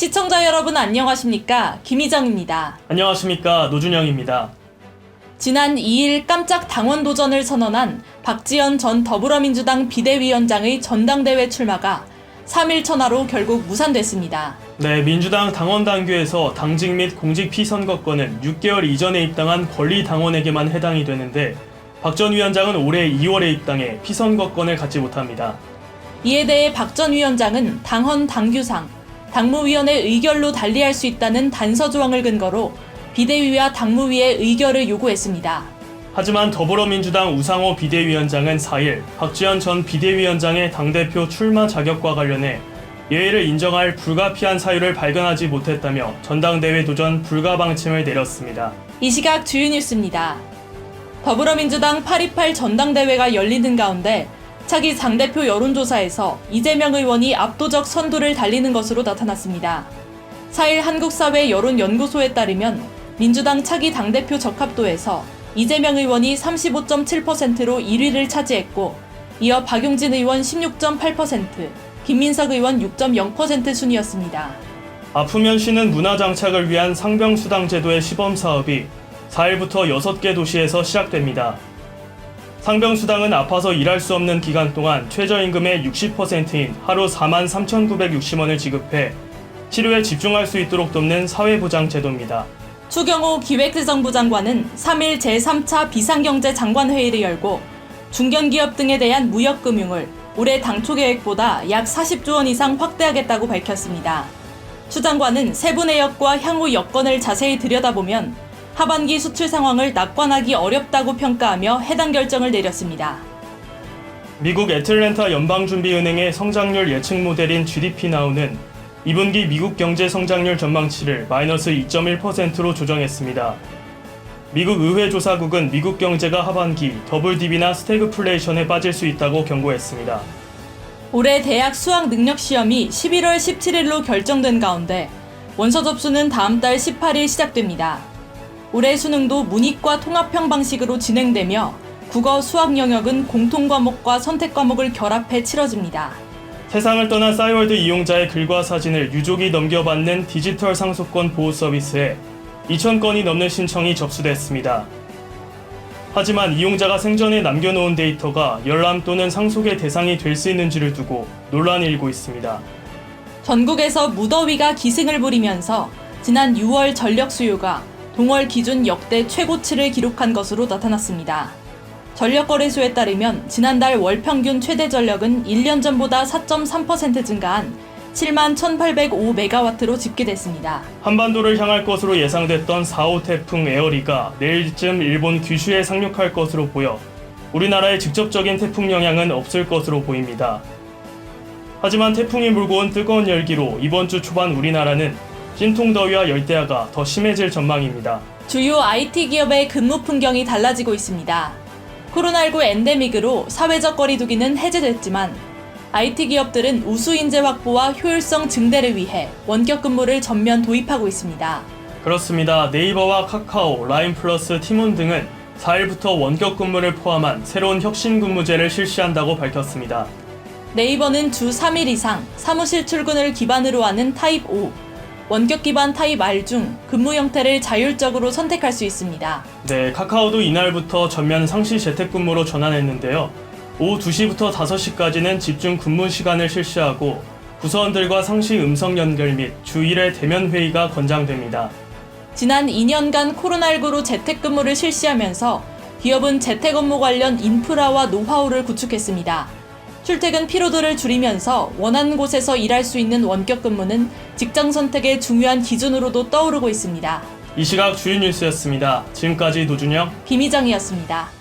시청자 여러분 안녕하십니까? 김희정입니다. 안녕하십니까 노준영입니다. 지난 2일 깜짝 당원 도전을 선언한 박지원 전 더불어민주당 비대위원장의 전당대회 출마가 3일 천하로 결국 무산됐습니다. 네, 민주당 당원 당규에서 당직 및 공직 피선거권은 6개월 이전에 입당한 권리 당원에게만 해당이 되는데 박 전 위원장은 올해 2월에 입당해 피선거권을 갖지 못합니다. 이에 대해 박 전 위원장은 당헌 당규상 당무위원회 의결로 달리할 수 있다는 단서 조항을 근거로 비대위와 당무위의 의결을 요구했습니다. 하지만 더불어민주당 우상호 비대위원장은 4일 박지원 전 비대위원장의 당대표 출마 자격과 관련해 예외를 인정할 불가피한 사유를 발견하지 못했다며 전당대회 도전 불가 방침을 내렸습니다. 이 시각 주요 뉴스입니다. 더불어민주당 828 전당대회가 열리는 가운데 차기 당대표 여론조사에서 이재명 의원이 압도적 선두를 달리는 것으로 나타났습니다. 4일 한국사회 여론연구소에 따르면 민주당 차기 당대표 적합도에서 이재명 의원이 35.7%로 1위를 차지했고 이어 박용진 의원 16.8%, 김민석 의원 6.0% 순이었습니다. 아프면 쉬는 문화 장착을 위한 상병수당 제도의 시범 사업이 4일부터 6개 도시에서 시작됩니다. 상병수당은 아파서 일할 수 없는 기간 동안 최저임금의 60%인 하루 4만 3,960원을 지급해 치료에 집중할 수 있도록 돕는 사회보장 제도입니다. 추경호 기획재정부 장관은 3일 제3차 비상경제 장관회의를 열고 중견기업 등에 대한 무역금융을 올해 당초 계획보다 약 40조 원 이상 확대하겠다고 밝혔습니다. 추 장관은 세부 내역과 향후 여건을 자세히 들여다보면 하반기 수출 상황을 낙관하기 어렵다고 평가하며 해당 결정을 내렸습니다. 미국 애틀랜타 연방준비은행의 성장률 예측 모델인 GDP 나우는 2분기 미국 경제 성장률 전망치를 마이너스 2.1%로 조정했습니다. 미국 의회 조사국은 미국 경제가 하반기 더블 DB나 스태그플레이션에 빠질 수 있다고 경고했습니다. 올해 대학 수학 능력 시험이 11월 17일로 결정된 가운데 원서 접수는 다음 달 18일 시작됩니다. 올해 수능도 문이과 통합형 방식으로 진행되며 국어 수학 영역은 공통 과목과 선택 과목을 결합해 치러집니다. 세상을 떠난 싸이월드 이용자의 글과 사진을 유족이 넘겨받는 디지털 상속권 보호 서비스에 2,000건이 넘는 신청이 접수됐습니다. 하지만 이용자가 생전에 남겨놓은 데이터가 열람 또는 상속의 대상이 될 수 있는지를 두고 논란이 일고 있습니다. 전국에서 무더위가 기승을 부리면서 지난 6월 전력 수요가 동월 기준 역대 최고치를 기록한 것으로 나타났습니다. 전력 거래소에 따르면 지난달 월 평균 최대 전력은 1년 전보다 4.3% 증가한 7만 1,805메가와트로 집계됐습니다. 한반도를 향할 것으로 예상됐던 4호 태풍 에어리가 내일쯤 일본 규슈에 상륙할 것으로 보여 우리나라에 직접적인 태풍 영향은 없을 것으로 보입니다. 하지만 태풍이 몰고 온 뜨거운 열기로 이번 주 초반 우리나라는 찜통더위와 열대야가 더 심해질 전망입니다. 주요 IT 기업의 근무 풍경이 달라지고 있습니다. 코로나19 엔데믹으로 사회적 거리두기는 해제됐지만 IT 기업들은 우수 인재 확보와 효율성 증대를 위해 원격 근무를 전면 도입하고 있습니다. 그렇습니다. 네이버와 카카오, 라인 플러스, 티몬 등은 4일부터 원격 근무를 포함한 새로운 혁신 근무제를 실시한다고 밝혔습니다. 네이버는 주 3일 이상 사무실 출근을 기반으로 하는 타입 5, 원격 기반 타입 R 중 근무 형태를 자율적으로 선택할 수 있습니다. 네, 카카오도 이날부터 전면 상시 재택근무로 전환했는데요. 오후 2시부터 5시까지는 집중 근무 시간을 실시하고 부서원들과 상시 음성 연결 및 주 1회 대면 회의가 권장됩니다. 지난 2년간 코로나19로 재택근무를 실시하면서 기업은 재택 업무 관련 인프라와 노하우를 구축했습니다. 출퇴근 피로도를 줄이면서 원하는 곳에서 일할 수 있는 원격 근무는 직장 선택의 중요한 기준으로도 떠오르고 있습니다. 이 시각 주요 뉴스였습니다. 지금까지 노준영, 김희정이었습니다.